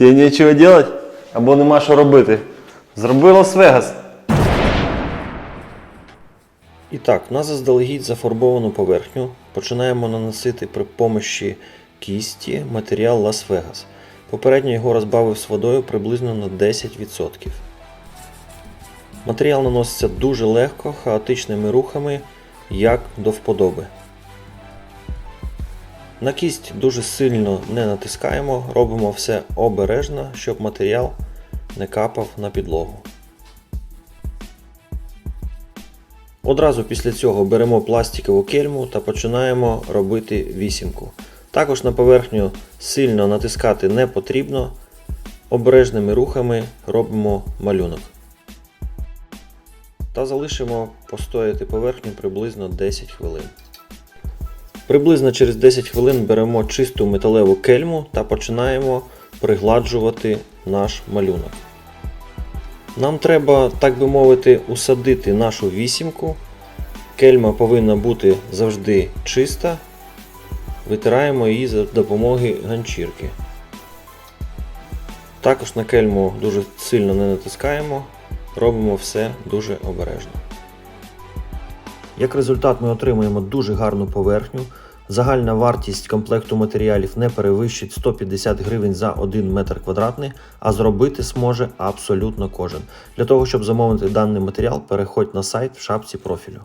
Тебе нічого делать? Або нема що робити. Зроби Лас-Вегас. І так, на заздалегідь зафарбовану поверхню починаємо наносити при помощі кісті матеріал Лас-Вегас. Попередньо його розбавив з водою приблизно на 10%. Матеріал наноситься дуже легко, хаотичними рухами, як до вподоби. На кість дуже сильно не натискаємо, робимо все обережно, щоб матеріал не капав на підлогу. Одразу після цього беремо пластикову кельму та починаємо робити вісімку. Також на поверхню сильно натискати не потрібно. Обережними рухами робимо малюнок. Та залишимо постояти поверхню приблизно 10 хвилин. Приблизно через 10 хвилин беремо чисту металеву кельму та починаємо пригладжувати наш малюнок. Нам треба, так би мовити, усадити нашу вісімку. Кельма повинна бути завжди чиста. Витираємо її за допомогою ганчірки. Також на кельму дуже сильно не натискаємо, робимо все дуже обережно. Як результат, ми отримуємо дуже гарну поверхню. Загальна вартість комплекту матеріалів не перевищить 150 гривень за 1 метр квадратний, а зробити зможе абсолютно кожен. Для того, щоб замовити даний матеріал, переходь на сайт в шапці профілю.